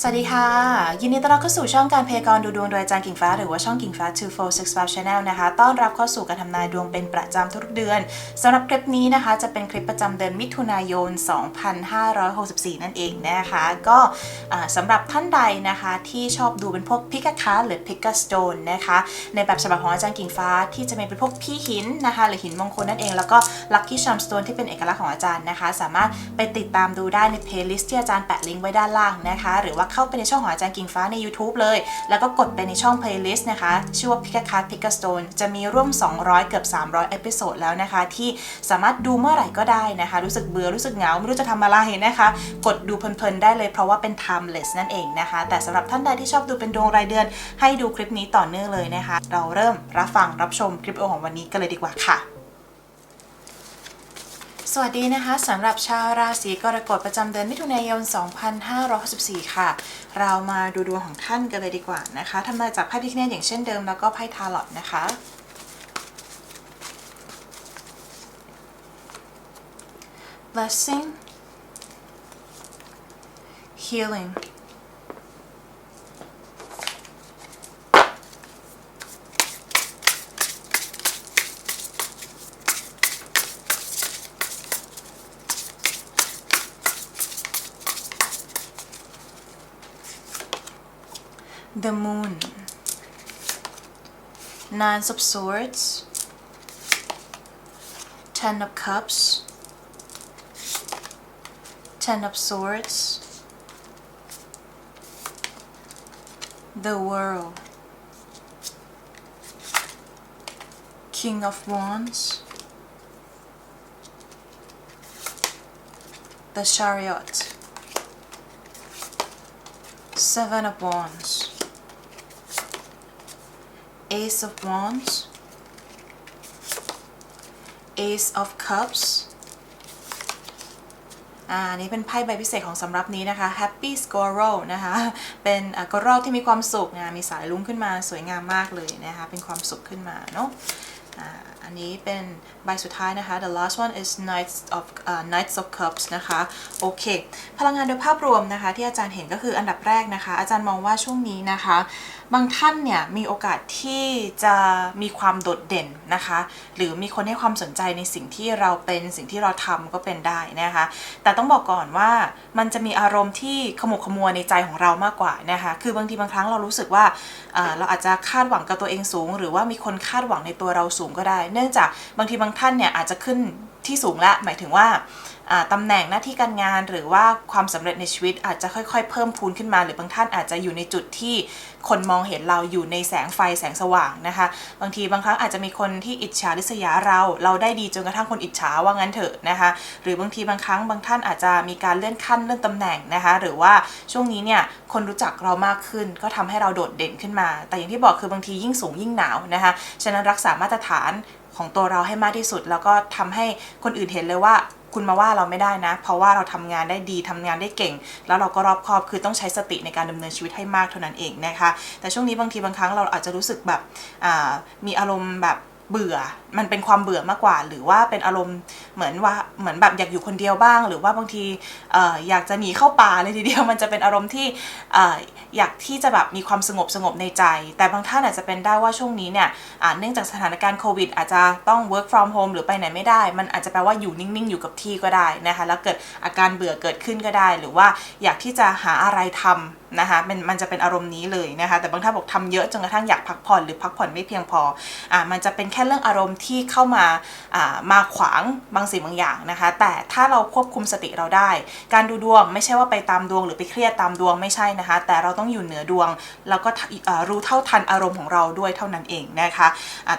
สวัสดีค่ะ ยินดีต้อนรับเข้าสู่ช่องการพยากรณ์ดูดวงโดยอาจารย์กิ่งฟ้า หรือว่าช่องกิ่งฟ้า 2465 Channel นะคะ ต้อนรับเข้าสู่การทำนายดวงเป็นประจำทุกเดือนสำหรับคลิปนี้นะคะจะเป็นคลิปประจำเดือนมิถุนายน 2564 นั่นเองนะคะ ก็สำหรับท่านใดนะคะที่ชอบดูเป็นพวกพิกาคาหรือพิกาสโตนนะคะในแบบฉบับของอาจารย์กิ่งฟ้าที่จะเป็นพวกพี่หินนะคะหรือหินมงคลนั่นเองแล้วก็ลัคกี้ชัมสโตนที่เป็นเอกลักษณ์ของอาจารย์นะคะ สามารถไปติดตามดูได้ในเพลย์ลิสต์ที่อาจารย์แปะลิงก์ไว้ด้านล่างนะคะ หรือว่าเข้าไปในช่องของอาจารย์กิ่งฟ้าใน YouTube เลย แล้วก็กดไปในช่อง playlist นะคะ ชื่อว่า Pick a Card Pick a Stone จะมีร่วม 200 เกือบ 300 เอพิโซดแล้วนะคะ ที่สามารถดูเมื่อไหร่ก็ได้นะคะ รู้สึกเบื่อรู้สึกเหงา ไม่รู้จะทำอะไรนะคะ กดดูเพลินๆได้เลยเพราะว่าเป็น timeless นั่นเองนะคะ แต่สำหรับท่านใดที่ชอบดูเป็นดวงรายเดือน ให้ดูคลิปนี้ต่อเนื่องเลยนะคะ เราเริ่มรับฟังรับชมคลิปโอของวันนี้กันเลยดีกว่าค่ะ สวัสดีนะคะสำหรับชาวราศีกรกฎประจำเดือนมิถุนายน 2564 ค่ะ เรามาดูดวงของท่านกันเลยดีกว่านะคะทำนายจากไพ่พิคเนตอย่างเช่นเดิมแล้วก็ไพ่ทาร์ลอตนะคะ blessing healing the moon. Nine of swords. Ten of cups. Ten of swords. The world. King of wands. The chariot. Seven of wands Ace of Wands, Ace of Cups อ่านี่เป็นไพ่ใบพิเศษของสำรับนี้นะคะ Happy Squirrel นะคะ เป็นกระรอกที่มีความสุขนะมีสายลุ้งขึ้นมาสวยงามมากเลยนะคะ เป็นความสุขขึ้นมาเนาะอ่า อันนี้เป็นใบสุดท้ายนะคะ the last one is Knights of uh, Knights of Cups นะคะ โอเค พลังงานโดยภาพรวมนะคะ ที่อาจารย์เห็นก็คืออันดับแรกนะคะ อาจารย์มองว่าช่วงนี้นะคะ บางท่านเนี่ยมีโอกาสที่จะมีความโดดเด่นนะคะ หรือมีคนให้ความสนใจในสิ่งที่เราเป็นสิ่งที่เราทำก็เป็นได้นะคะ แต่ต้องบอกก่อนว่ามันจะมีอารมณ์ที่ขมุกขมัวในใจของเรามากกว่านะคะ คือบางทีบางครั้งเรารู้สึกว่าเราอาจจะคาดหวังกับตัวเองสูง หรือว่ามีคนคาดหวังในตัวเราสูงก็ได้นื่องจากบางทีบางท่านเนี่ยอาจจะขึ้นที่สูงแล้วหมายถึงว่าตำแหน่งหน้าที่การงานหรือว่าความสำเร็จในชีวิตอาจจะค่อยๆ เพิ่มพูนขึ้นมา หรือบางท่านอาจจะอยู่ในจุดที่คนมองเห็นเราอยู่ในแสงไฟแสงสว่างนะคะ บางทีบางครั้งอาจจะมีคนที่อิจฉาริษยาเรา เราได้ดีจนกระทั่งคนอิจฉาว่างั้นเถอะนะคะ หรือบางทีบางครั้งบางท่านอาจจะมีการเลื่อนขั้นเลื่อนตำแหน่งนะคะ หรือว่าช่วงนี้เนี่ยคนรู้จักเรามากขึ้น ก็ทำให้เราโดดเด่นขึ้นมา แต่อย่างที่บอกคือบางทียิ่งสูงยิ่งหนาวนะคะฉะนั้นรักษามาตรฐาน ของตัวเราให้มากที่สุด แล้วก็ทำให้คนอื่นเห็นเลยว่าคุณมาว่าเราไม่ได้นะ เพราะว่าเราทำงานได้ดีทำงานได้เก่ง แล้วเราก็รอบคอบคือต้องใช้สติในการดำเนินชีวิตให้มากเท่านั้นเองนะคะ แต่ช่วงนี้บางทีบางครั้งเราอาจจะรู้สึกแบบมีอารมณ์แบบเบื่อมันเป็นความเบื่อมากกว่า หรือว่าเป็นอารมณ์เหมือนว่าเหมือนแบบอยากอยู่คนเดียวบ้าง หรือว่าบางทีออยากจะหนีเข้าป่าเลยทีเดียวมันจะเป็นอารมณ์ที่ออยากที่จะแบบมีความสงบสงบในใจ แต่บางท่านอาจจะเป็นได้ว่าช่วงนี้เนี่ยเนื่องจากสถานการณ์โควิดอาจจะต้อง work from home หรือไปไหนไม่ได้ มันอาจจะแปลว่าอยู่นิ่งๆ อยู่กับที่ก็ได้นะคะแล้วเกิดอาการเบื่อเกิดขึ้นก็ได้ หรือว่าอยากที่จะหาอะไรทำนะคะมันมันจะเป็นอารมณ์นี้เลยนะคะแต่บางท่านบอกทำเยอะจนกระทั่งอยากพักผ่อนหรือพักผ่อนไม่เพียงพออ่ามันจะเป็นแค่เรื่องอารมณ์ที่เข้ามาามาขวางบางสิ่งบางอย่างนะคะ แต่ถ้าเราควบคุมสติเราได้ การดูดวงไม่ใช่ว่าไปตามดวง หรือไปเครียดตามดวงไม่ใช่นะคะ แต่เราต้องอยู่เหนือดวง แล้วก็รู้เท่าทันอารมณ์ของเราด้วยเท่านั้นเองนะคะ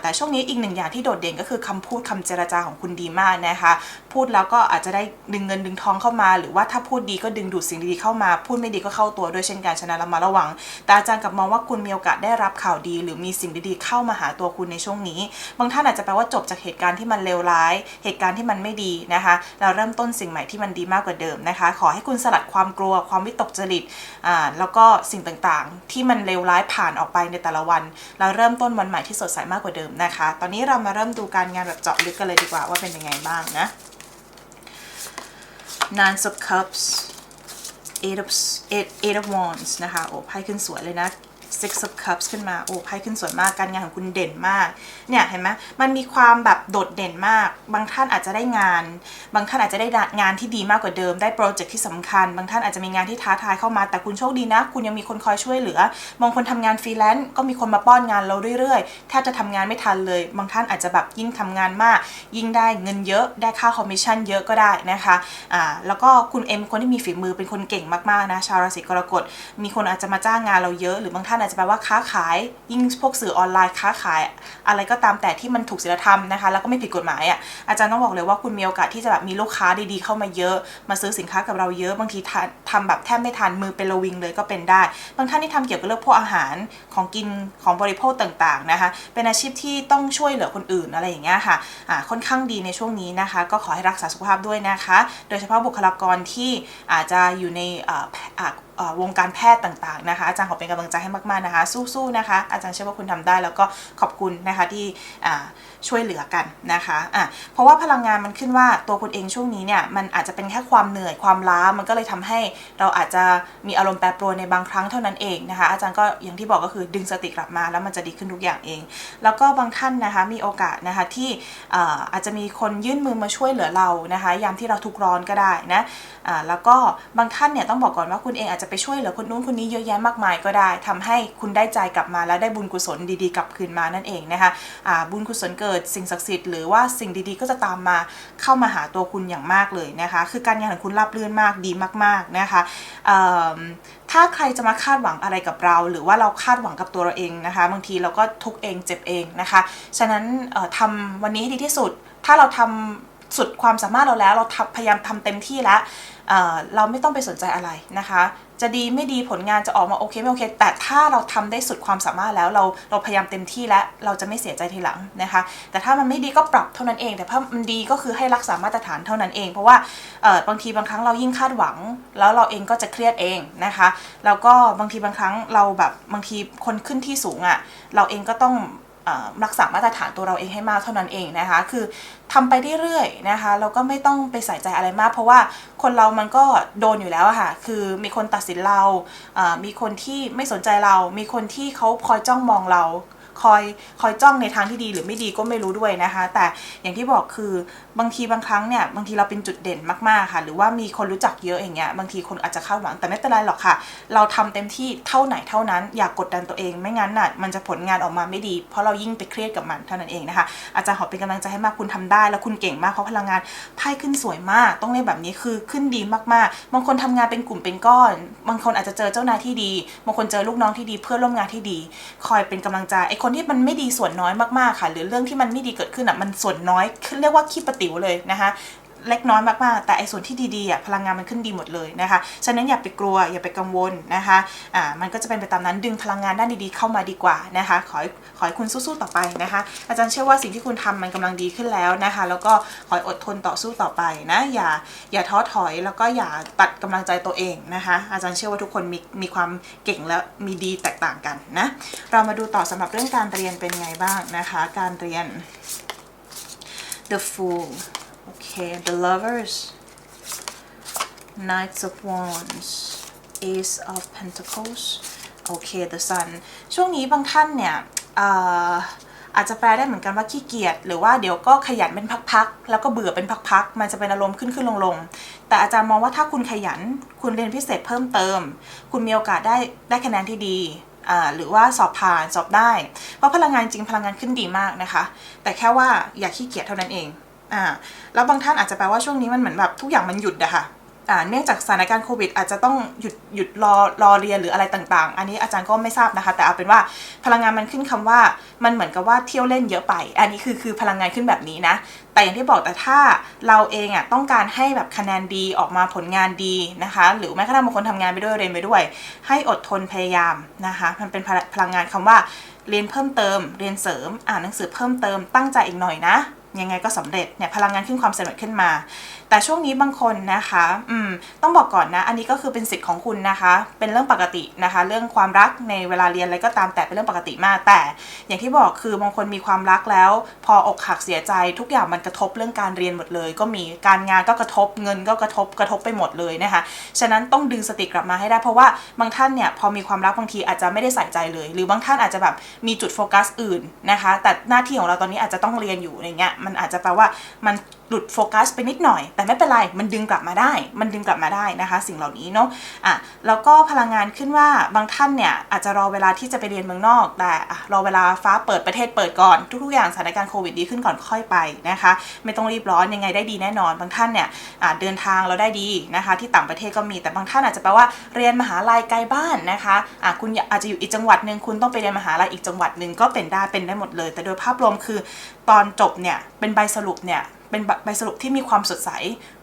แต่ช่วงนี้อีกหนึ่งอย่างที่โดดเด่นก็คือคำพูดคำเจรจาของคุณดีมากนะคะพูดแล้วก็อาจจะได้ดึงเงินดึงทองเข้ามา หรือว่าถ้าพูดดีก็ดึงดูดสิ่งดีๆเข้ามา พูดไม่ดีก็เข้าตัวด้วยเช่นกันฉะนั้นเรามาระวัง แต่อาจารย์กับมองว่าคุณมีโอกาสได้รับข่าวดี หรือมีสิ่งดีๆเข้ามาหาตัวคุณในช่วงนี้ บางท่านอาจจะแปลว่าจบจากเหตุการณ์ที่มันเลวร้าย เหตุการณ์ที่มันไม่ดีนะคะ เราเริ่มต้นสิ่งใหม่ที่มันดีมากกว่าเดิมนะคะ ขอให้คุณสลัดความกลัวความวิตกจริตอ่าแล้วก็สิ่งต่างๆ ที่มันเลวร้ายผ่านออกไปในแต่ละวัน เราเริ่มต้นวันใหม่ที่สดใสมากกว่าเดิมนะคะ ตอนนี้เรามาเริ่มดูการงานแบบเจาะลึกกันเลยดีกว่าว่าเป็นยังไงบ้างนะ Nine of Cups Eight of Eight Eight of Wands นะคะ โอ้ไพ่ขึ้นสวยเลยนะ Six of Cups ขึ้นมา โอ้ไพ่ขึ้นสวยมากการงานของคุณเด่นมาก เนี่ยเห็นไหมมันมีความแบบโดดเด่นมาก บางท่านอาจจะได้งาน บางท่านอาจจะได้งานที่ดีมากกว่าเดิม ได้โปรเจกต์ที่สำคัญ บางท่านอาจจะมีงานที่ท้าทายเข้ามา แต่คุณโชคดีนะ คุณยังมีคนคอยช่วยเหลือ บางคนทำงานฟรีแลนซ์ก็มีคนมาป้อนงานเราเรื่อยๆ แทบจะทำงานไม่ทันเลย บางท่านอาจจะแบบยิ่งทำงานมาก ยิ่งได้เงินเยอะ ได้ค่าคอมมิชชั่นเยอะก็ได้นะคะ อ่า แล้วก็คุณเอ็มคนที่มีฝีมือเป็นคนเก่งมากๆนะ ชาวราศีกรกฎ มีคนอาจจะมาจ้างงานเราเยอะ หรือบางท่านอาจจะแปลว่าค้าขาย ยิ่งพวกสื่อออนไลน์ค้าขาย อะไรก็ตามแต่ที่มันถูกศีลธรรมนะคะ แล้วก็ไม่ผิดกฎหมายอะอาจารย์ต้องบอกเลยว่าคุณมีโอกาสที่จะแบบมีลูกค้าดีๆเข้ามาเยอะ มาซื้อสินค้ากับเราเยอะบางทีทานทำแบบแทบไม่ทันมือเป็นระวิงเลยก็เป็นได้ บางท่านที่ทำเกี่ยวกับเรื่องพวกอาหารของกินของบริโภคต่างๆนะคะ เป็นอาชีพที่ต้องช่วยเหลือคนอื่นอะไรอย่างเงี้ยค่ะอ่าค่อนข้างดีในช่วงนี้นะคะ ก็ขอให้รักษาสุขภาพด้วยนะคะ โดยเฉพาะบุคลากรที่อาจจะอยู่ในอ่า วงการแพทย์ต่างๆนะคะอาจารย์ขอเป็นกำลังใจให้มากๆนะคะ สู้ๆนะคะ อาจารย์เชื่อว่าคุณทำได้แล้วก็ขอบคุณนะคะที่ช่วยเหลือกันนะคะะเพราะว่าพลังงานมันขึ้นว่าตัวคุณเองช่วงนี้เนี่ยมันอาจจะเป็นแค่ความเหนื่อยความล้ามันก็เลยทำให้เราอาจจะมีอารมณ์แปรปรวนในบางครั้งเท่านั้นเองนะคะ อาจารย์ก็อย่างที่บอกก็คือดึงสติกลับมาแล้วมันจะดีขึ้นทุกอย่างเอง แล้วก็บางท่านนะคะมีโอกาสนะคะที่อาอาจจะมีคนยื่นมือมาช่วยเหลือเรานะคะยามที่เราทุกร้อนก็ได้นะอ่าแล้วก็บางท่านเนี่ยต้องบอกก่อนว่าคุณเองอาจจะไปช่วยเหลือคนนู้นคนนี้เยอะแยะมากมายก็ได้ทำให้คุณได้ใจกลับมาและได้บุญกุศลดีๆกลับคืนมานั่นเองนะคะอ่าบุญกุศลเกิดสิ่งศักดิ์สิทธิ์หรือว่าสิ่งดีๆก็จะตามมาเข้ามาหาตัวคุณอย่างมากเลยนะคะ คือการงานของคุณราบรื่นมากดีมาก ๆนะคะถ้าใครจะมาคาดหวังอะไรกับเรา หรือว่าเราคาดหวังกับตัวเราเองนะคะ บางทีเราก็ทุกเองเจ็บเองนะคะ ฉะนั้นเอ่อทำวันนี้ให้ดีที่สุด ถ้าเราทำ สุดความสามารถเราแล้ว เราทำพยายามทำเต็มที่แล้วเเราไม่ต้องไปสนใจอะไรนะคะ จะดีไม่ดีผลงานจะออกมาโอเคไม่โอเค แต่ถ้าเราทำได้สุดความสามารถแล้วเราเราพยายามเต็มที่แล้วเราจะไม่เสียใจทีหลังนะคะ แต่ถ้ามันไม่ดีก็ปรับเท่านั้นเอง แต่ถ้ามันดีก็คือให้รักษามาตรฐานเท่านั้นเอง เพราะว่าบางทีบางครั้งเรายิ่งคาดหวัง แล้วเราเองก็จะเครียดเองนะคะ แล้วก็บางทีบางครั้งเราแบบบางทีคนขึ้นที่สูงอะ่ะเราเองก็ต้อง รักษามาตรฐานตัวเราเองให้มากเท่านั้นเองนะคะ คือทำไปเรื่อยๆนะคะแล้วก็ไม่ต้องไปใส่ใจอะไรมาก เพราะว่าคนเรามันก็โดนอยู่แล้วอะค่ะ คือมีคนตัดสินเรา มีคนที่ไม่สนใจเรา มีคนที่เขาคอยจ้องมองเราคอยคอยจ้องในทางที่ดีหรือไม่ดีก็ไม่รู้ด้วยนะคะ แต่อย่างที่บอกคือ บางทีบางครั้งเนี่ยบางทีเราเป็นจุดเด่นมากๆค่ะ หรือว่ามีคนรู้จักเยอะอย่างเงี้ยบางทีคนอาจจะคาดหวังแต่ไม่เป็นไรหรอกค่ะ เราทำเต็มที่เท่าไหนเท่านั้น อย่ากกดดันตัวเองไม่งั้นน่ะมันจะผลงานออกมาไม่ดี เพราะเรายิ่งไปเครียดกับมันเท่านั้นเองนะคะ อาจารย์ขอเป็นกำลังใจให้มากคุณทำได้ แล้วคุณเก่งมากเพราะพลังงานไพ่ขึ้นสวยมาก ต้องเรียกแบบนี้คือขึ้นดีมากๆ บางคนทำงานเป็นกลุ่มเป็นก้อน บางคนอาจจะเจอเจ้านายที่ดี บางคนเจอลูกน้องที่ดีเพื่อนร่วมงานที่ดี คอยเป็นกำลังใจไอ้คนที่มันไม่ดีส่วนน้อยมากๆค่ะ หรือเรื่องที่มันไม่ดีเกิดขึ้นอะมันส่วนน้อยเรียกว่าขี้ปรจิ๋วเลยนะคะเล็กน้อยมากๆ แต่ไอ้ส่วนที่ดีๆอะพลังงานมันขึ้นดีหมดเลยนะคะ ฉะนั้นอย่าไปกลัวอย่าไปกังวลนะคะอ่ามันก็จะเป็นไปตามนั้นดึงพลังงานด้านดีๆเข้ามาดีกว่านะคะ ขอให้ขอให้คุณสู้ๆต่อไปนะคะ อาจารย์เชื่อว่าสิ่งที่คุณทำมันกำลังดีขึ้นแล้วนะคะ แล้วก็ขอให้อดทนต่อสู้ต่อไปนะอย่าอย่าท้อถอยแล้วก็อย่าตัดกำลังใจตัวเองนะคะ อาจารย์เชื่อว่าทุกคนมีมีความเก่งและมีดีแตกต่างกันนะเรามาดูต่อสำหรับเรื่องการเรียนเป็นไงบ้างนะคะ การเรียน The Fool Okay, the lovers. Knights of Wands. Ace of Pentacles. Okay, the Sun. ช่วงนี้บางท่านเนี่ยเอ่อาจจะแปลได้เหมือนกันว่าขี้เกียจหรือว่าเดี๋ยวก็ขยันเป็นพักๆ แล้วก็เบื่อเป็นพักๆ มันจะเป็นอารมณ์ขึ้นขึ้นลงลงๆแต่อาจารย์มองว่าถ้าคุณขยัน คุณเรียนพิเศษเพิ่มเติม คุณมีโอกาสได้ได้คะแนนที่ดี หรือว่าสอบผ่านสอบได้ เพราะพลังงานจริงพลังงานขึ้นดีมากนะคะ แต่แค่ว่าอย่าขี้เกียจเท่านั้นเองอ่าแล้วบางท่านอาจจะแปลว่าช่วงนี้มันเหมือนแบบทุกอย่างมันหยุดอะค่ะอ่า เนื่องจากสถานการณ์โควิด อาจจะต้องหยุดหยุดรอรอเรียนหรืออะไรต่างๆ อันนี้อาจารย์ก็ไม่ทราบนะคะ แต่เอาเป็นว่าพลังงานมันขึ้นคำว่ามันเหมือนกับว่าเที่ยวเล่นเยอะไป อันนี้คือคือพลังงานขึ้นแบบนี้นะ แต่อย่างที่บอกแต่ถ้าเราเองอะต้องการให้แบบคะแนนดีออกมาผลงานดีนะคะ หรือแม้กระทั่งบางคนทำงานไปด้วยเรียนไปด้วย ให้อดทนพยายามนะคะ มันเป็นพลพลังงานคำว่าเรียนเพิ่มเติม เรียนเสริม อ่านหนังสือเพิ่มเติม ตั้งใจอีกหน่อยนะ ยังไงก็สำเร็จ เนี่ย พลังงานขึ้นความสำเร็จขึ้นมา แต่ช่วงนี้บางคนนะคะ อืม ต้องบอกก่อนนะ อันนี้ก็คือเป็นสิทธิ์ของคุณนะคะ เป็นเรื่องปกตินะคะ เรื่องความรักในเวลาเรียนอะไรก็ตามแต่เป็นเรื่องปกติมาก แต่อย่างที่บอกคือบางคนมีความรักแล้ว พออกหักเสียใจทุกอย่างมันกระทบเรื่องการเรียนหมดเลย ก็มีการงานก็กระทบเงินก็กระทบกระทบไปหมดเลยนะคะ ฉะนั้นต้องดึงสติกลับมาให้ได้ เพราะว่าบางท่านเนี่ยพอมีความรักบางทีอาจจะไม่ได้ใส่ใจเลย หรือบางท่านอาจจะแบบมีจุดโฟกัสอื่นนะคะ แต่หน้าที่ของเราตอนนี้อาจจะต้องเรียนอยู่อย่างเงี้ย มันอาจจะแปลว่ามัน หลุดโฟกัสไปนิดหน่อย แต่ไม่เป็นไร มันดึงกลับมาได้ มันดึงกลับมาได้นะคะ สิ่งเหล่านี้เนาะอะแล้วก็พลังงานขึ้นว่าบางท่านเนี่ยอาจจะรอเวลาที่จะไปเรียนเมืองนอก แต่รอเวลาฟ้าเปิดประเทศเปิดก่อน ทุกๆอย่างสถานการณ์โควิดดีขึ้นก่อนค่อยไปนะคะ ไม่ต้องรีบร้อนยังไงได้ดีแน่นอน บางท่านเนี่ยเดินทางเราได้ดีนะคะ ที่ต่างประเทศก็มี แต่บางท่านอาจจะแปลว่าเรียนมหาลัยไกลบ้านนะคะอะคุณอาจจะอยู่อีกจังหวัดหนึ่งคุณต้องไปเรียนมหาลัยอีกจังหวัดหนึ่งก็เป็นได้เป็นได้หมดเลย แต่โดยภาพรวมคือ ตอนจบเนี่ยเป็นใบสรุปเนี่ย เป็นใบสรุปที่มีความสดใส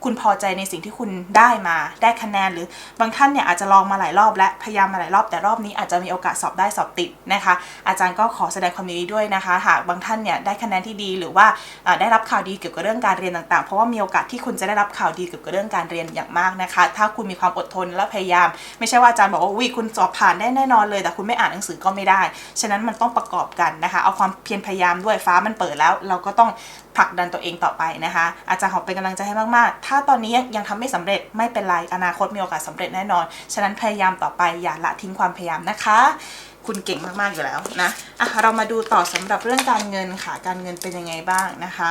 คุณพอใจในสิ่งที่คุณได้มาได้คะแนน หรือบางท่านเนี่ยอาจจะลองมาหลายรอบและพยายามมาหลายรอบ แต่รอบนี้อาจจะมีโอกาสสอบได้สอบติดนะคะ อาจารย์ก็ขอแสดงความยินดีด้วยนะคะ หากบางท่านเนี่ยได้คะแนนที่ดีหรือว่าได้รับข่าวดีเกี่ยวกับเรื่องการเรียนต่างๆ เพราะว่ามีโอกาสที่คุณจะได้รับข่าวดีเกี่ยวกับเรื่องการเรียนอย่างมากนะคะ ถ้าคุณมีความอดทนและพยายาม ไม่ใช่ว่าอาจารย์บอกว่าวิคุณสอบผ่านได้แน่นอนเลย แต่คุณไม่อ่านหนังสือก็ไม่ได้ ฉะนั้นมันต้องประกอบกันนะคะ เอาความเพียรพยายามด้วยฟ้ามันเปิดแล้ว เราก็ต้องผลักดันตัวเองต่อไปนะคะ อาจารย์ขอเป็นกำลังใจให้มากๆถ้าาตอนนี้ยังทำไม่สำเร็จไม่เป็นไร อนาคตมีโอกาสสำเร็จแน่นอน ฉะนั้นพยายามต่อไปอย่าละทิ้งความพยายามนะคะ คุณเก่งมากๆอยู่แล้วนะอะเรามาดูต่อสำหรับเรื่องการเงินค่ะ การเงินเป็นยังไงบ้างนะคะ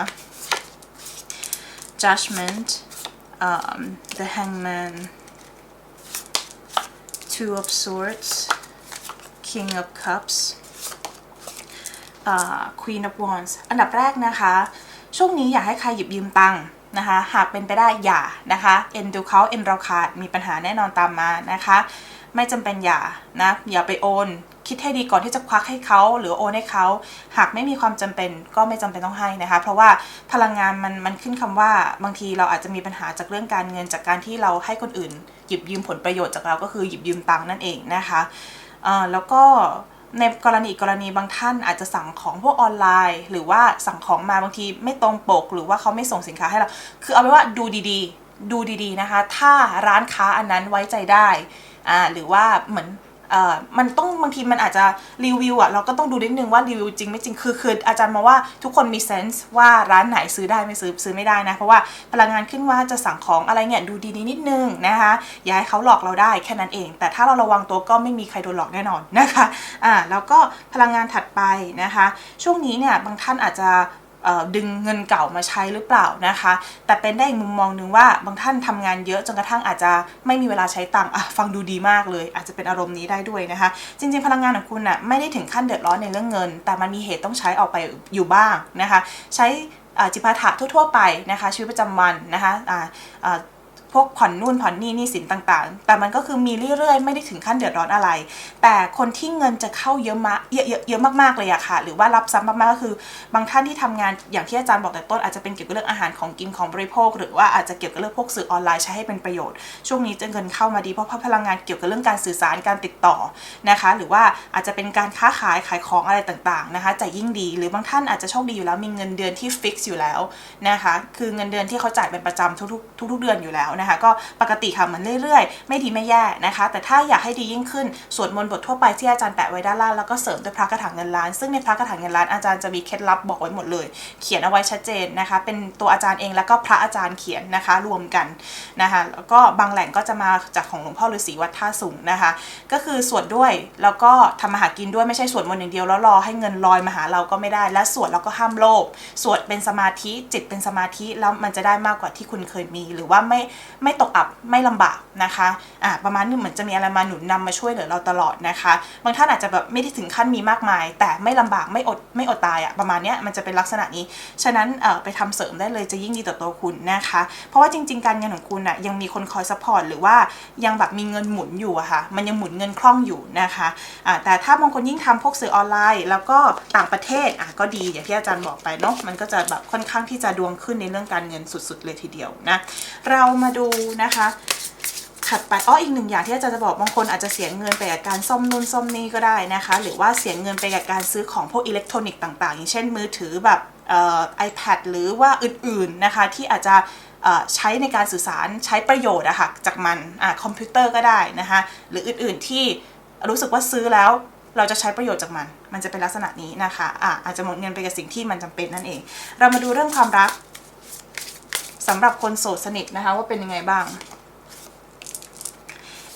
judgment um, the hangman two of swords king of cups uh, Queen of Wands อันดับแรกนะคะ ช่วงนี้อย่าให้ใครหยิบยืมตังค์ นะคะ หากเป็นไปได้อย่านะคะเอ็นดูเขาเอ็นเราขาดมีปัญหาแน่นอนตามมานะคะ ไม่จำเป็นอย่านะอย่าไปโอน คิดให้ดีก่อนที่จะควักให้เขาหรือโอนให้เขาหากไม่มีความจำเป็นก็ไม่จำเป็นต้องให้นะคะ เพราะว่าพลังงานมันมันขึ้นคำว่าบางทีเราอาจจะมีปัญหาจากเรื่องการเงินจากการที่เราให้คนอื่น หยิบยืมผลประโยชน์จากเราก็คือหยิบยืมตังค์นั่นเองนะคะอ่อแล้วก็ ในกรณีกกรณีบางท่านอาจจะสั่งของพวกออนไลน์ หรือว่าสั่งของมาบางทีไม่ตรงปก หรือว่าเขาไม่ส่งสินค้าให้เรา คือเอาไว้ว่าดูดีๆ ดูดีๆนะคะ ถ้าร้านค้าอันนั้นไว้ใจได้อ่าหรือว่าเหมือน เอ่อมันต้องบางทีมันอาจจะรีวิวอะเราก็ต้องดูนิดนึงว่ารีวิวจริงไม่จริงคือคืออาจารย์มองว่าทุกคนมีเซนส์ว่าร้านไหนซื้อได้ไม่ซื้อซื้อไม่ได้นะ เพราะว่าพลังงานขึ้นว่าจะสั่งของอะไรเนี่ยดูดีนิดนึงนะคะอย่าให้เขาหลอกเราได้แค่นั้นเอง แต่ถ้าเราระวังตัวก็ไม่มีใครโดนหลอกแน่นอนนะคะอ่าแล้วก็พลังงานถัดไปนะคะ ช่วงนี้เนี่ยบางท่านอาจจะ ดึงเงินเก่ามาใช้หรือเปล่านะคะ แต่เป็นได้อีกมุมมองหนึ่งว่าบางท่านทำงานเยอะจนกระทั่งอาจจะไม่มีเวลาใช้ตังค์ฟังดูดีมากเลย อาจจะเป็นอารมณ์นี้ได้ด้วยนะคะ จริงๆพลังงานของคุณน่ะไม่ได้ถึงขั้นเดือดร้อนในเรื่องเงิน แต่มันมีเหตุต้องใช้ออกไปอยู่บ้างนะคะ ใช้จิปาถะทั่วๆไปนะคะชีวิตประจำวันนะคะ พวกผ่อนนู่นผ่อนนี่นี่สินต่างๆ แต่มันก็คือมีเรื่อยๆ ไม่ได้ถึงขั้นเดือดร้อนอะไร แต่คนที่เงินจะเข้าเยอะมากเยอะเยอะเยอะมากๆเลยอะค่ะ หรือว่ารับซ้ำมากๆก็คือ บางท่านที่ทำงานอย่างที่อาจารย์บอกแต่ต้นอาจจะเป็นเกี่ยวกับเรื่องอาหารของกินของบริโภค หรือว่าอาจจะเกี่ยวกับเรื่องพวกสื่อออนไลน์ใช้ให้เป็นประโยชน์ ช่วงนี้จะเงินเข้ามาดีเพราะพลังงานเกี่ยวกับเรื่องการสื่อสารการติดต่อนะคะ หรือว่าอาจจะเป็นการค้าขายขายของอะไรต่างๆนะคะจะยิ่งดีหรือบางท่านอาจจะโชคดีอยู่แล้วมีเงินเดือนที่ฟิกซ์อยู่แล้วนะคะคือเงินเดือนที่เขาจ่ายเป็นประจำทุกๆทุกๆเดือนอยู่แล้วนะนะคะ ก็ปกติค่ะมือนเรื่อยๆ ไม่ดีไม่แย่นะคะ แต่ถ้าอยากให้ดียิ่งขึ้นสวดมนต์บททั่วไปที่อาจารย์แปะไว้ด้านล่างแล้วก็เสริมด้วยพระคาถาเงินล้าน ซึ่งในพระคาถาเงินล้านอาจารย์จะมีเคล็ดลับบอกไว้หมดเลย เขียนเอาไว้ชัดเจนนะคะ เป็นตัวอาจารย์เองแล้วก็พระอาจารย์เขียนนะคะรวมกันนะคะแล้วก็บางแหล่งก็จะมาจากของหลวงพ่อฤาษีวัดท่าสูงนะคะ ก็คือสวดด้วยแล้วก็ทำมาหากินด้วยไม่ใช่สวดมนต์อย่างเดียวแล้วรอให้เงินลอยมาหาเราก็ไม่ได้ และสวดแล้วก็ห้ามโลภสวดเป็นสมาธิจิตเป็นสมาธิแล้วมันจะได้มากกว่าที่คุณเคยมี หรือว่าไม่ไม่ตกอับไม่ลำบากนะคะอ่าประมาณนี้เหมือนจะมีอะไรมาหนุนนำมาช่วยเหลือเราตลอดนะคะ บางท่านอาจจะแบบไม่ได้ถึงขั้นมีมากมาย แต่ไม่ลำบากไม่อดไม่อดตายอะประมาณเนี้ยมันจะเป็นลักษณะนี้ ฉะนั้นเอ่อไปทำเสริมได้เลยจะยิ่งดีต่อตัวคุณนะคะ เพราะว่าจริง ๆ การเงินของคุณอะยังมีคนคอยซัพพอร์ตหรือว่ายังแบบมีเงินหมุนอยู่อะค่ะมันยังหมุนเงินคล่องอยู่นะคะอ่าแต่ถ้าบางคนยิ่งทำพวกสื่อออนไลน์ แล้วก็ต่างประเทศอะก็ดีอย่างที่อาจารย์บอกไปเนาะมันก็จะแบบค่อนข้างที่จะดวงขึ้นในเรื่องการเงินสุด ๆ เลยทีเดียวนะเรามาดูนะคะถัดไปอ้ออีกหนึ่งอย่างที่อาจารย์จะบอกบางคนอาจจะเสียเงินไปกับการซ่อมนู่นซ่อมนี่ก็ได้นะคะ หรือว่าเสียเงินไปกับการซื้อของพวกอิเล็กทรอนิกส์ต่างๆ อย่างเช่นมือถือแบบเอ่อ iPad หรือว่าอื่นๆนะคะ ที่อาจจะใช้ในการสื่อสารใช้ประโยชน์อะค่ะจากมันอคอมพิวเตอร์ก็ได้นะคะ หรืออื่นๆที่รู้สึกว่าซื้อแล้วเราจะใช้ประโยชน์จากมัน มันจะเป็นลักษณะนี้นะคะอะอาจจะหมดเงินไปกับสิ่งที่มันจำเป็นนั่นเอง เรามาดูเรื่องความรัก สำหรับคนโสดสนิทนะคะว่าเป็นยังไงบ้าง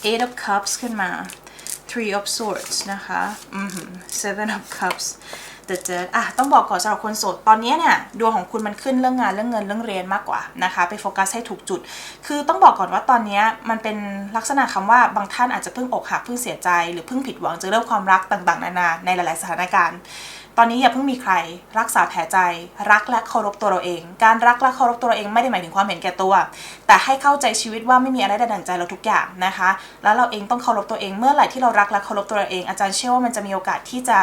Eight of Cups ขึ้นมา Three of Swords นะคะ Seven of Cups The Dead อะต้องบอกก่อนสำหรับคนโสดตอนนี้เนี่ยดวงของคุณมันขึ้นเรื่องงานเรื่องเงินเรื่องเรียนมากกว่านะคะไปโฟกัสให้ถูกจุด คือต้องบอกก่อนว่าตอนนี้มันเป็นลักษณะคำว่าบางท่านอาจจะเพิ่งอกหักเพิ่งเสียใจ หรือเพิ่งผิดหวังเจอเรื่องความรักต่างๆ นานาในหลาย ๆ สถานการณ์ ตอนนี้อย่าเพิ่งมีใครรักษาแผลใจ รักและเคารพตัวเราเอง การรักและเคารพตัวเราเองไม่ได้หมายถึงความเห็นแก่ตัว แต่ให้เข้าใจชีวิตว่าไม่มีอะไรได้ดั่งใจเราทุกอย่างนะคะ แล้วเราเองต้องเคารพตัวเองเมื่อไหร่ที่เรารักและเคารพตัวเราเองอาจารย์เชื่อว่ามันจะมีโอกาสที่จะ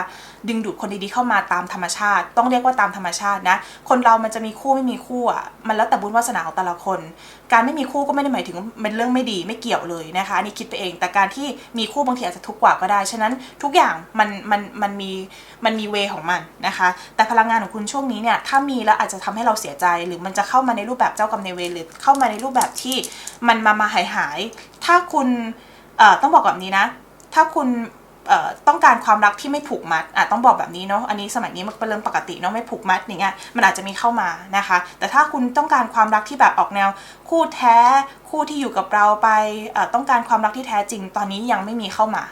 ดึงดูดคนดีๆเข้ามาตามธรรมชาติ ต้องเรียกว่าตามธรรมชาตินะคนเรามันจะมีคู่ไม่มีคู่อะมันแล้วแต่บุญวาสนาของแต่ละคน การไม่มีคู่ก็ไม่ได้หมายถึงเป็นเรื่องไม่ดีไม่เกี่ยวเลยนะคะอันนี่คิดไปเอง แต่การที่มีคู่บางทีอาจจะทุกข์กว่าก็ได้ฉะนั้นทุกอย่างมันมันมันมีมันมีเวของมันนะคะ แต่พลังงานของคุณช่วงนี้เนี่ยถ้ามีแล้วอาจจะทำให้เราเสียใจ หรือมันจะเข้ามาในรูปแบบเจ้ากรรมนายเวรหรือเข้ามาในรูปแบบที่มันมามาหายหาย ถ้าคุณต้องบอกแบบนี้นะ ถ้าคุณต้องการความรักที่ไม่ผูกมัดอะต้องบอกแบบนี้เนาะ อันนี้สมัยนี้มันเป็นเรื่องปกติเนาะไม่ผูกมัดอย่างเงี้ย มันอาจจะมีเข้ามานะคะ แต่ถ้าคุณต้องการความรักที่แบบออกแนว คู่แท้ คู่ที่อยู่กับเราไปต้องการความรักที่แท้จริง ตอนนี้ยังไม่มีเข้ามา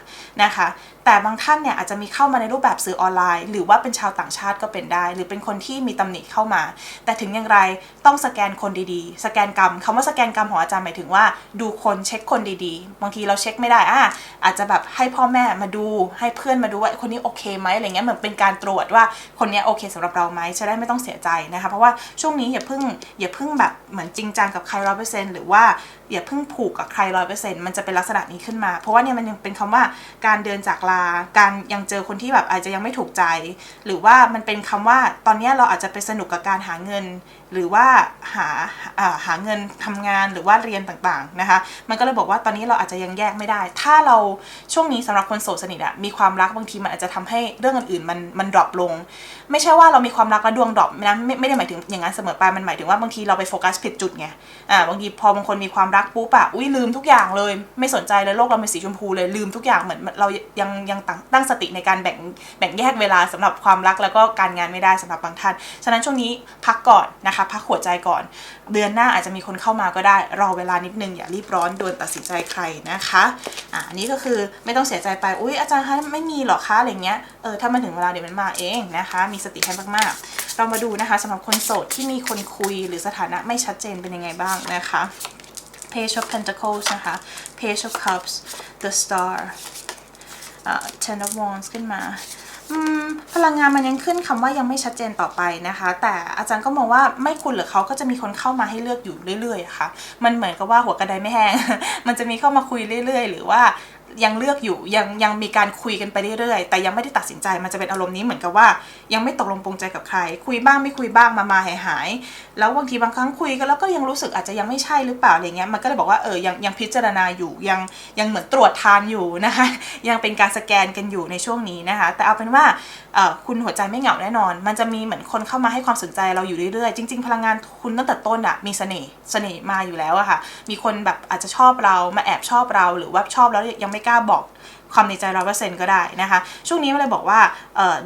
นะคะ แต่บางท่านเนี่ยอาจจะมีเข้ามาในรูปแบบสื่อออนไลน์ หรือว่าเป็นชาวต่างชาติก็เป็นได้ หรือเป็นคนที่มีตำหนิเข้ามา แต่ถึงอย่างไรต้องสแกนคนดีๆ สแกนกรรมคำว่าสแกนกรรมของอาจารย์หมายถึงว่า ดูคนเช็คคนดีๆ บางทีเราเช็คไม่ได้อะอาจจะแบบให้พ่อแม่มาดูให้เพื่อนมาดูว่าคนนี้โอเคไหมอะไรเงี้ยเหมือนเป็นการตรวจว่าคนนี้โอเคสำหรับเราไหมจะได้ไม่ต้องเสียใจนะคะเพราะว่าช่วงนี้อย่าเพิ่งอย่าเพิ่งแบบเหมือนจริงจังกับใครร้อยเปอร์เซ็นต์หรือว่าอย่าเพิ่งผูกกับใครร้อยเปอร์เซ็นต์มันจะเป็นลักษณะนี้ขึ้นมา เพราะว่าเนี่ยมันยังเป็นคำว่าการเดินจากลา การยังเจอคนที่แบบอาจจะยังไม่ถูกใจ หรือว่ามันเป็นคำว่าตอนนี้เราอาจจะไปสนุกกับการหาเงิน หรือว่าหาหาเงินทำงานหรือว่าเรียนต่างๆนะคะ มันก็เลยบอกว่าตอนนี้เราอาจจะยังแยกไม่ได้ ถ้าเราช่วงนี้สำหรับคนโสดสนิทอะมีความรักบางทีมันอาจจะทำให้เรื่องอื่นๆมันมันดรอปลง ไม่ใช่ว่าเรามีความรักแล้วดวงดรอปนะไม่ไม่ได้หมายถึงอย่างนั้นเสมอไปมันหมายถึงว่าบางทีเราไปโฟกัสผิดจุดไงอ่าบางทีพอบางคนมีความรักปุ๊บอะอุ้ยลืมทุกอย่างเลย ไม่สนใจเลยโลกเราเป็นสีชมพูเลยลืมทุกอย่างเหมือนเรายังยังตั้งตั้งสติในการแบ่งแบ่งแยกเวลาสำหรับความรักแล้วก็การงานไม่ได้สำหรับบางท่านฉะนั้นช่วงนี้พักก่อนนะคะพักหัวใจก่อน เดือนหน้าอาจจะมีคนเข้ามาก็ได้ รอเวลานิดนึง อย่ารีบร้อนด่วนตัดสินใจใครนะคะอ่าอันนี้ก็คือไม่ต้องเสียใจไปอุ้ยอาจารย์คะไม่มีหรอคะอะไรเงี้ยเออถ้ามันถึงเวลาเดี๋ยวมันมาเองนะคะ มีสติให้มากๆ เรามาดูนะคะสำหรับคนโสดที่มีคนคุยหรือสถานะไม่ชัดเจนเป็นยังไงบ้างนะคะ Page of Pentacles นะคะ Page of Cups The Star อ่า Ten of Wands ขึ้นมา พลังงานมันยังขึ้นคำว่ายังไม่ชัดเจนต่อไปนะคะ แต่อาจารย์ก็มองว่าไม่คุณหรือเขาก็จะมีคนเข้ามาให้เลือกอยู่เรื่อยๆะค่ะ มันเหมือนกับว่าหัวกระไดไม่แห้ง มันจะมีเข้ามาคุยเรื่อย ๆ หรือว่า ยังเลือกอยู่ยังยังมีการคุยกันไปเรื่อยๆ แต่ยังไม่ได้ตัดสินใจมันจะเป็นอารมณ์นี้เหมือนกับว่า ยังไม่ตกลงปรงใจกับใคร คุยบ้างไม่คุยบ้างมามาหายหายแล้วบางทีบางครั้งคุยกันแล้วก็ยังรู้สึกอาจจะยังไม่ใช่หรือเปล่าอะไรเงี้ยมันก็เลยบอกว่าเออยังยังพิจารณาอยู่ยังยังเหมือนตรวจทานอยู่นะคะยังเป็นการสแกนกันอยู่ในช่วงนี้นะคะ แต่เอาเป็นว่าคุณหัวใจไม่เหงาแน่นอน มันจะมีเหมือนคนเข้ามาให้ความสนใจเราอยู่เรื่อยๆ จริง ๆ พลังงานคุณตั้งแต่ต้นอะมีเสน่ห์เสน่ห์มาอยู่แล้วอะค่ะมีคนแบบอาจจะชอบเรามาแอบชอบเราหรือว่าชอบแล้วยังไม่กล้าบอกความในใจร้อยเปอร์เซ็นต์ก็ได้นะคะ ช่วงนี้มันเลยบอกว่า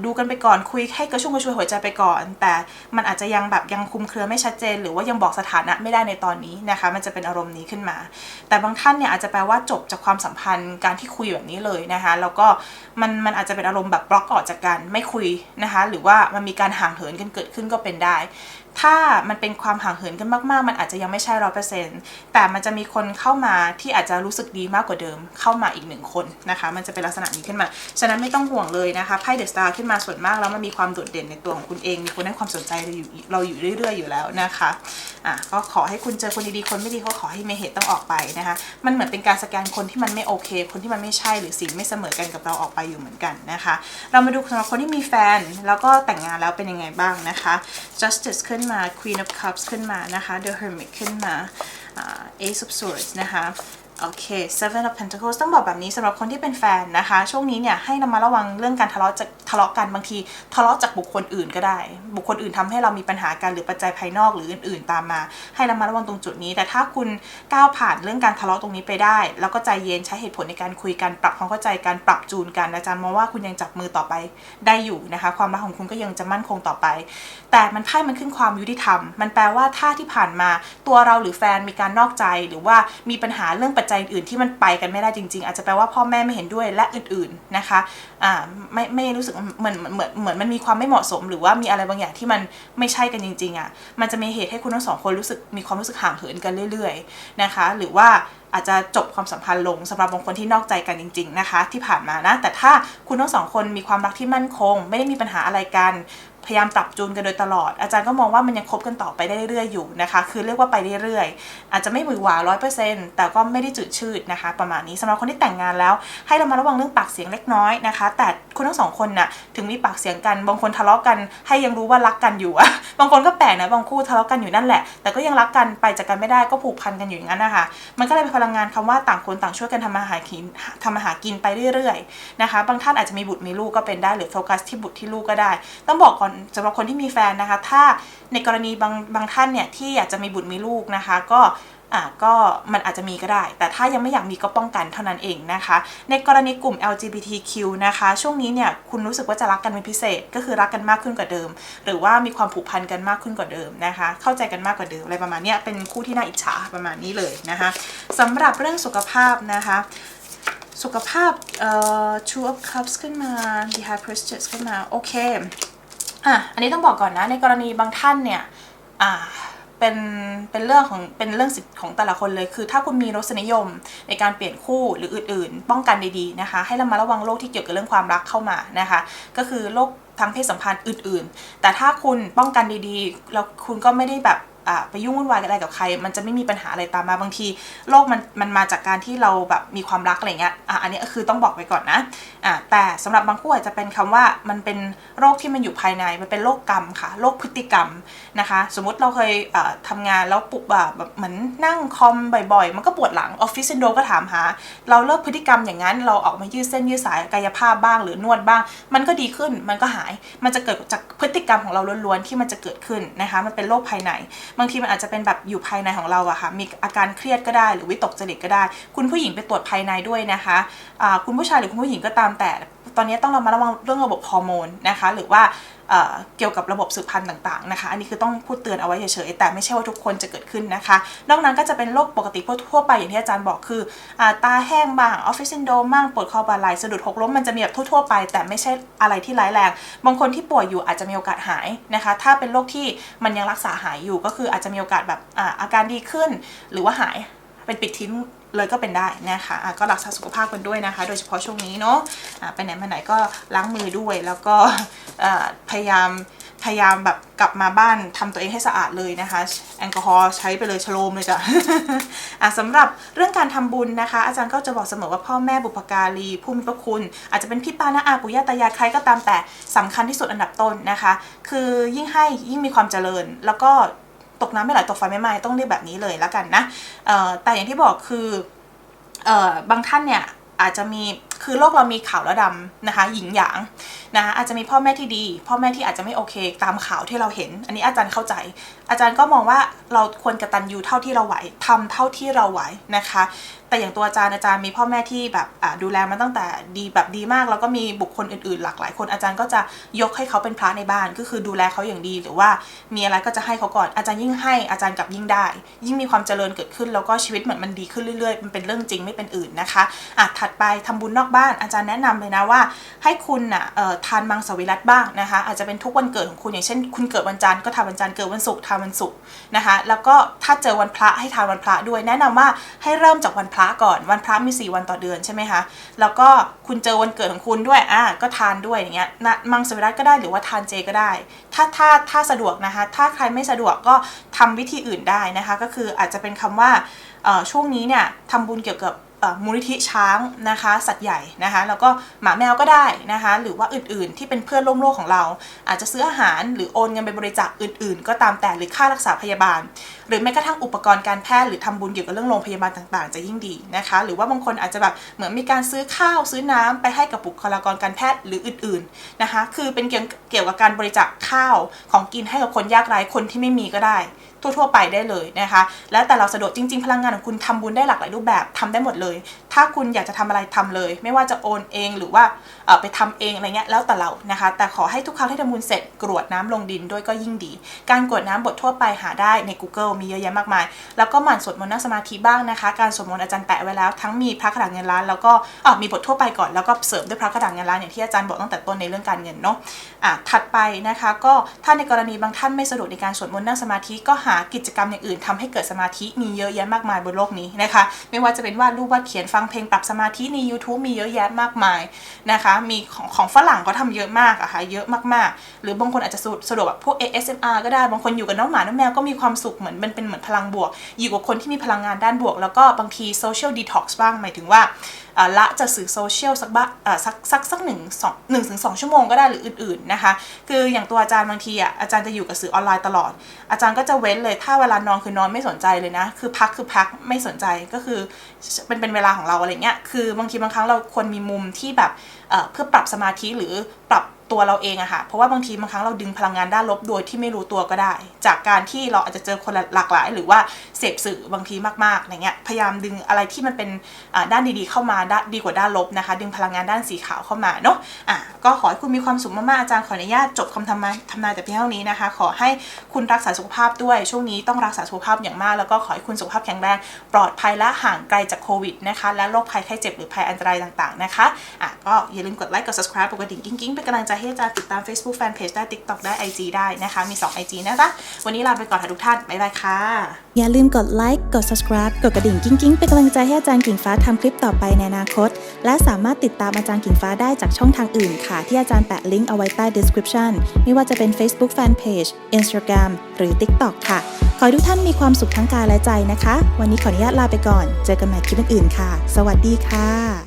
ดูกันไปก่อนคุยให้กระชุ่มกระชวยหัวใจไปก่อน แต่มันอาจจะยังแบบยังคลุมเครือไม่ชัดเจน หรือว่ายังบอกสถานะไม่ได้ในตอนนี้นะคะ มันจะเป็นอารมณ์นี้ขึ้นมา แต่บางท่านเนี่ยอาจจะแปลว่าจบจากความสัมพันธ์การที่คุยแบบนี้เลยนะคะ แล้วก็มันมันอาจจะเป็นอารมณ์แบบบล็อกออกจากกันไม่คุยนะคะ หรือว่ามันมีการห่างเหินกันเกิดขึ้นก็เป็นได้ ถ้ามันเป็นความห่างเหินกันมากๆ มันอาจจะยังไม่ใช่ร้อยเปอร์เซ็นต์แต่มันจะมีคนเข้ามาที่อาจจะรู้สึกดีมากกว่าเดิม เข้ามาอีกหนึ่งคนนะคะ มันจะเป็นลักษณะนี้ขึ้นมา ฉะนั้นไม่ต้องห่วงเลยนะคะไพ่เดอะสตาร์ขึ้นมาส่วนมากแล้วมันมีความโดดเด่นในตัวของคุณเอง มีคนให้ความสนใจเราอยู่เราอยู่เรื่อย ๆ อยู่แล้วนะคะอะก็ขอให้คุณเจอคนดีๆคนไม่ดีก็ขอให้เมเหตุต้องออกไปนะคะ มันเหมือนเป็นการสแกนคนที่มันไม่โอเค คนที่มันไม่ใช่หรือสีไม่เสมอกันกับเราออกไปอยู่เหมือนกันนะคะ เรามาดูสำหรับคนที่มีแฟนแล้วก็แต่งงานแล้วเป็นยังไงบ้างนะคะ Justice ขึ้นมา Queen of Cups ขึ้นมานะคะ The Hermit ขึ้นมาอ่า Ace of Swords นะคะ โอเค Seven of Pentacles ต้องบอกแบบนี้สำหรับคนที่เป็นแฟนนะคะ ช่วงนี้เนี่ยให้ระมัดระวังเรื่องการทะเลาะจากทะเลาะกันบางที ทะเลาะจากบุคคลอื่นก็ได้ บุคคลอื่นทำให้เรามีปัญหากันหรือปัจจัยภายนอกหรืออื่น ๆ ตามมา ให้ระมัดระวังตรงจุดนี้ แต่ถ้าคุณก้าวผ่านเรื่องการทะเลาะตรงนี้ไปได้ แล้วก็ใจเย็นใช้เหตุผลในการคุยกันปรับความเข้าใจกันปรับจูนกันอาจารย์มองว่าคุณยังจับมือต่อไปได้อยู่นะคะ ความรักของคุณก็ยังจะมั่นคงต่อไป แต่มันไพ่มันขึ้นความยุติธรรม มันแปลว่าถ้าที่ผ่านมาตัวเราหรือแฟนมีการนอกใจหรือว่ามีปัญหาเรื่องปัจจัยอื่นที่มันไปกันไม่ได้จริง ๆ อาจจะแปลว่าพ่อแม่ไม่เห็นด้วยและอื่นๆนะคะอ่าไม่ไม่รู้สึกเหมือนเหมือนเหมือนมันมีความไม่เหมาะสม หรือว่ามีอะไรบางอย่างที่มันไม่ใช่กันจริงๆอะมันจะมีเหตุให้คุณทั้งสองคนรู้สึกมีความรู้สึกห่างเหินกันเรื่อย ๆนะคะ หรือว่าอาจจะจบความสัมพันธ์ลงสำหรับบางคนที่นอกใจกันจริง ๆนะคะ ที่ผ่านมานะแต่ถ้าคุณทั้งสองคนมีความรักที่มั่นคง ไม่ได้มีปัญหาอะไรกัน พยายามปรับจูนกันโดยตลอด อาจารย์ก็มองว่ามันยังคบกันต่อไปได้เรื่อยๆอยู่นะคะ คือเรียกว่าไปเรื่อยๆ อาจจะไม่หวือหวาร้อยเปอร์เซ็นต์แต่ก็ไม่ได้จืดชืดนะคะ ประมาณนี้สำหรับคนที่แต่งงานแล้ว ให้เรามาระวังเรื่องปากเสียงเล็กน้อยนะคะ แต่คุณทั้งสองคนน่ะถึงมีปากเสียงกัน บางคนทะเลาะกัน ให้ยังรู้ว่ารักกันอยู่อะบางคนก็แปลกนะบางคู่ทะเลาะกันอยู่นั่นแหละ แต่ก็ยังรักกันไปจากกันไม่ได้ก็ผูกพันกันอยู่อย่างนั้นนะคะ มันก็เลยเป็นพลังงานคำว่าต่างคนต่างช่วยกันทำมาหากินทำมาหากินไปเรื่อยๆนะคะ บางท่านอาจจะมีบุตรมีลูกก็เป็นได้หรือโฟกัสที่บุตรที่ลูกก็ได้ ต้องบอกก่อนสำหรับคนที่มีแฟนนะคะ ถ้าในกรณีบางบางท่านเนี่ยที่อยากจะมีบุตรมีลูกนะคะ ก็อะก็มันอาจจะมีก็ได้ แต่ถ้ายังไม่อยากมีก็ป้องกันเท่านั้นเองนะคะ ในกรณีกลุ่ม LGBTQ นะคะ ช่วงนี้เนี่ยคุณรู้สึกว่าจะรักกันเป็นพิเศษ ก็คือรักกันมากขึ้นกว่าเดิม หรือว่ามีความผูกพันกันมากขึ้นกว่าเดิมนะคะ เข้าใจกันมากกว่าเดิมอะไรประมาณนี้เป็นคู่ที่น่าอิจฉาประมาณนี้เลยนะคะสำหรับเรื่องสุขภาพนะคะ สุขภาพเอ่อ Two of Cups ขึ้นมา The High Priestess ขึ้นมาโอเค อะอันนี้ต้องบอกก่อนนะ ในกรณีบางท่านเนี่ยอ่าเป็นเป็นเรื่องของเป็นเรื่องสิทธิ์ของแต่ละคนเลย คือถ้าคุณมีรสนิยมในการเปลี่ยนคู่หรืออื่น ๆ ป้องกันดีๆนะคะ ให้เรามาระวังโรคที่เกี่ยวกับเรื่องความรักเข้ามานะคะ ก็คือโรคทางเพศสัมพันธ์อื่น ๆ แต่ถ้าคุณป้องกันดีๆ แล้วคุณก็ไม่ได้แบบ ไปยุ่งวุ่นวายอะไรกับใคร มันจะไม่มีปัญหาอะไรตามมาบางทีโรคมันมันมาจากการที่เราแบบมีความรักอะไรเงี้ยอะอันนี้ก็คือต้องบอกไว้ก่อนนะอ่าแต่สำหรับบางคู่อาจจะเป็นคำว่ามันเป็นโรคที่มันอยู่ภายในมันเป็นโรคกรรมค่ะโรคพฤติกรรมนะคะ สมมุติเราเคยเอ่อทำงานแล้วปุบแบบแบบเหมือนนั่งคอมบ่อยๆ มันก็ปวดหลังออฟฟิศซินโดก็ถามหา เราเลิกพฤติกรรมอย่างนั้น เราออกมายืดเส้นยืดสายกายภาพบ้างหรือนวดบ้าง มันก็ดีขึ้นมันก็หายมันจะเกิดจากพฤติกรรมของเราล้วนๆที่มันจะเกิดขึ้นนะคะ มันเป็นโรคภายในบางทีมันอาจจะเป็นแบบอยู่ภายในของเราอะค่ะมีอาการเครียดก็ได้หรือวิตกจริตก็ได้ คุณผู้หญิงไปตรวจภายในด้วยนะคะะคุณผู้ชายหรือคุณผู้หญิงก็ตามแต่ ตอนนี้ต้องเรามาระวังเรื่องระบบฮอร์โมนนะคะ หรือว่าเเกี่ยวกับระบบสืบพันธุ์ต่างๆนะคะ อันนี้คือต้องพูดเตือนเอาไว้เฉยๆ แต่ไม่ใช่ว่าทุกคนจะเกิดขึ้นนะคะ นอกนั้นก็จะเป็นโรคปกติทั่วไปอย่างที่อาจารย์บอกคืออตาแห้งบ้างออฟฟิศซินโดรมบ้างปวดคอบ่าไหลสะดุดหกล้มมันจะมีแบบทั่วๆไป แต่ไม่ใช่อะไรที่ร้ายแรง บางคนที่ป่วยอยู่อาจจะมีโอกาสหายนะคะ ถ้าเป็นโรคที่มันยังรักษาหายอยู่ก็คืออาจจะมีโอกาสแบบออาการดีขึ้น หรือว่าหายเป็นปิดทิ้ง เลยก็เป็นได้นะคะอะก็รักษาสุขภาพกันด้วยนะคะ โดยเฉพาะช่วงนี้เนาะอะไปไหนมาไหนก็ล้างมือด้วย แล้วก็พยายามพยายามแบบกลับมาบ้านทำตัวเองให้สะอาดเลยนะคะ แอลกอฮอล์ใช้ไปเลยชโลมเลยจ้ะอะสำหรับเรื่องการทำบุญนะคะ อาจารย์ก็จะบอกเสมอว่าพ่อแม่บุพการีผู้มีพระคุณ อาจจะเป็นพี่ป้าน้าอาปู่ย่าตายายใครก็ตามแต่สำคัญที่สุดอันดับต้นนะคะ คือยิ่งให้ยิ่งมีความเจริญแล้วก็ ตกน้ำไม่ไหลตกไฟไม่ไหม้ต้องเรียกแบบนี้เลยแล้วกันนะแต่อย่างที่บอกคือออบางท่านเนี่ยอาจจะมี คือโลกเรามีขาวและดำนะคะหยิงหยางนะอาจจะมีพ่อแม่ที่ดี พ่อแม่ที่อาจจะไม่โอเค ตามข่าวที่เราเห็น อันนี้อาจารย์เข้าใจ อาจารย์ก็มองว่าเราควรกระตันยูเท่าที่เราไหวทำเท่าที่เราไหวนะคะ แต่อย่างตัวอาจารย์อาจารย์มีพ่อแม่ที่แบบดูแลมาตั้งแต่ดีแบบดีมาก แล้วก็มีบุคคลอื่นๆ หลากหลายคนอาจารย์ก็จะยกให้เขาเป็นพระในบ้าน ก็คือดูแลเขาอย่างดีหรือว่ามีอะไรก็จะให้เขาก่อนอาจารย์ยิ่งให้อาจารย์กับยิ่งได้ ยิ่งมีความเจริญเกิดขึ้นแล้วก็ชีวิตเหมือนมันดีขึ้นเรื่อยๆ มันเป็นเรื่องจริงไม่เป็นอื่นนะคะอะถัดไปทำบุญนอกบ้านอาจารย์แนะนำเลยนะว่า ให้คุณน่ะเอ่อทานมังสวิรัตบ้างนะคะ อาจจะเป็นทุกวันเกิดของคุณอย่างเช่น คุณเกิดวันจันทร์ก็ทานวันจันทร์เกิดวันศุกร์ทานวันศุกร์นะคะ แล้วก็ถ้าเจอวันพระให้ทานวันพระด้วยแนะนำว่าให้เริ่มจากวันพระก่อนวันพระมี 4 วันต่อเดือนใช่ไหมคะแล้วก็คุณเจอวันเกิดของคุณด้วยอะก็ทานด้วยอย่างเงี้ยนะมังสวิรัตก็ได้หรือว่าทานเจก็ได้ ถ้าถ้าถ้าสะดวกนะคะ ถ้าใครไม่สะดวกก็ทำวิธีอื่นได้นะคะ ก็คืออาจจะเป็นคำว่าช่วงนี้เนี่ยทำบุญเกี่ยวกับ มูลนิธิช้างนะคะสัตว์ใหญ่นะคะแล้วก็หมาแมวก็ได้นะคะหรือว่าอื่นๆ ที่เป็นเพื่อนร่วมโลกของเรา อาจจะซื้ออาหารหรือโอนเงินไปบริจาคอื่นๆ ก็ตามแต่หรือค่ารักษาพยาบาล หรือแม้กระทั่งอุปกรณ์การแพทย์หรือทำบุญเกี่ยวกับเรื่องโรงพยาบาลต่างๆ จะยิ่งดีนะคะหรือว่าบางคนอาจจะแบบเหมือนมีการซื้อข้าวซื้อน้ำไปให้กับบุคลากรการแพทย์หรืออื่นๆนะคะคือเป็นเกี่ยวกับการบริจาคข้าวของกินให้กับคนยากไร้คนที่ไม่มีก็ได้ ทั่ว ๆ ไปได้เลยนะคะ แล้วแต่เราสะดวกจริง ๆ พลังงานของคุณทำบุญได้หลากหลายรูปแบบทำได้หมดเลย ถ้าคุณอยากจะทำอะไรทำเลย ไม่ว่าจะโอนเองหรือว่าไปทำเองอะไรเงี้ยแล้วแต่เรานะคะ แต่ขอให้ทุกครั้งที่ทำบุญเสร็จกรวดน้ำลงดินด้วยก็ยิ่งดี การกรวดน้ำบททั่วไปหาได้ใน Google มีเยอะแยะมากมาย แล้วก็หมั่นสวดมนต์นั่งสมาธิบ้างนะคะ การสวดมนต์อาจารย์แปะไว้แล้ว ทั้งมีพระกระดาษเงินล้านแล้วก็มีบททั่วไปก่อนแล้วก็เสริมด้วยพระกระดาษเงินล้านอย่างที่อาจารย์บอกตั้งแต่ต้นในเรื่องการเงินเนาะอะถัดไปนะคะ ก็ถ้าในกรณีบางท่านไม่สะดวกในการสวดมนต์นั่งสมาธิก็หากิจกรรมอย่างอื่นทำให้เกิดสมาธิมีเยอะแยะมากมายบนโลกนี้นะคะ ไม่ว่าจะเป็นวาดรูปวาดเขียนฟังเพลงปรับสมาธิใน YouTube มีเยอะแยะมากมายนะคะ มีของของฝรั่งเขาทำเยอะมากอะค่ะเยอะมากๆ หรือบางคนอาจจะสะดวกแบบพวก ASMR ก็ได้บางคนอยู่กับน้องหมาน้องแมวก็มีความสุขเหมือนมันเป็นเหมือนพลังบวก อยู่กับคนที่มีพลังงานด้านบวก แล้วก็บางที social detox บ้างหมายถึงว่าละจากสื่อโซเชียลสักบ้าสักสักสักหนึ่งสองหนึ่งถึงสองชั่วโมงก็ได้หรืออื่นๆนะคะ คืออย่างตัวอาจารย์บางทีอะอาจารย์จะอยู่กับสื่อออนไลน์ตลอด อาจารย์ก็จะเว้นเลยถ้าเวลานอนคือนอนไม่สนใจเลยนะ คือพักคือพักไม่สนใจก็คือเป็นเป็นเวลาของเราอะไรเงี้ยคือบางทีบางครั้งเราควรมีมุมที่แบบเพื่อปรับสมาธิหรือปรับ ตัวเราเองอะค่ะ เพราะว่าบางทีบางครั้งเราดึงพลังงานด้านลบโดยที่ไม่รู้ตัวก็ได้ จากการที่เราอาจจะเจอคนหลากหลาย หรือว่าเสพสื่อบางทีมากๆอะไรเงี้ย พยายามดึงอะไรที่มันเป็นด้านดีๆเข้ามาด,ดีกว่าด้านลบนะคะ ดึงพลังงานด้านสีขาวเข้ามาเนาะ อะ ก็ขอให้คุณมีความสุขมากๆอาจารย์ขออนุญาตจบคำทำนายทำนายแต่เพียงเท่านี้นะคะ ขอให้คุณรักษาสุขภาพด้วย ช่วงนี้ต้องรักษาสุขภาพอย่างมาก แล้วก็ขอให้คุณสุขภาพแข็งแรงปลอดภัยและห่างไกลจากโควิดนะคะ และโรคภัยไข้เจ็บหรือภัยอันตรายต่างๆนะคะ อะ ก็อย่าลืมกดไลค์กด subscribe ปกติกิ้งๆเป็นกำลังใจให้อาจารย์ติดตาม Facebook Fanpage ได้ TikTok ได้ IG ได้นะคะ มี 2 IG นะคะวันนี้ลาไปก่อนค่ะทุกท่าน บ๊ายบายค่ะ อย่าลืมกดไลค์กด subscribe กดกระดิ่งกิ้งๆ เป็นกำลังใจให้อาจารย์กิ่งฟ้าทำคลิปต่อไปในอนาคต และสามารถติดตามอาจารย์กิ่งฟ้าได้จากช่องทางอื่นค่ะ ที่อาจารย์แปะลิงก์เอาไว้ใต้ description ไม่ว่าจะเป็น Facebook Fanpage Instagram หรือ TikTok ค่ะ ขอให้ทุกท่านมีความสุขทั้งกายและใจนะคะ วันนี้ขออนุญาตลาไปก่อน เจอกันใหม่คลิปอื่นๆค่ะ สวัสดีค่ะ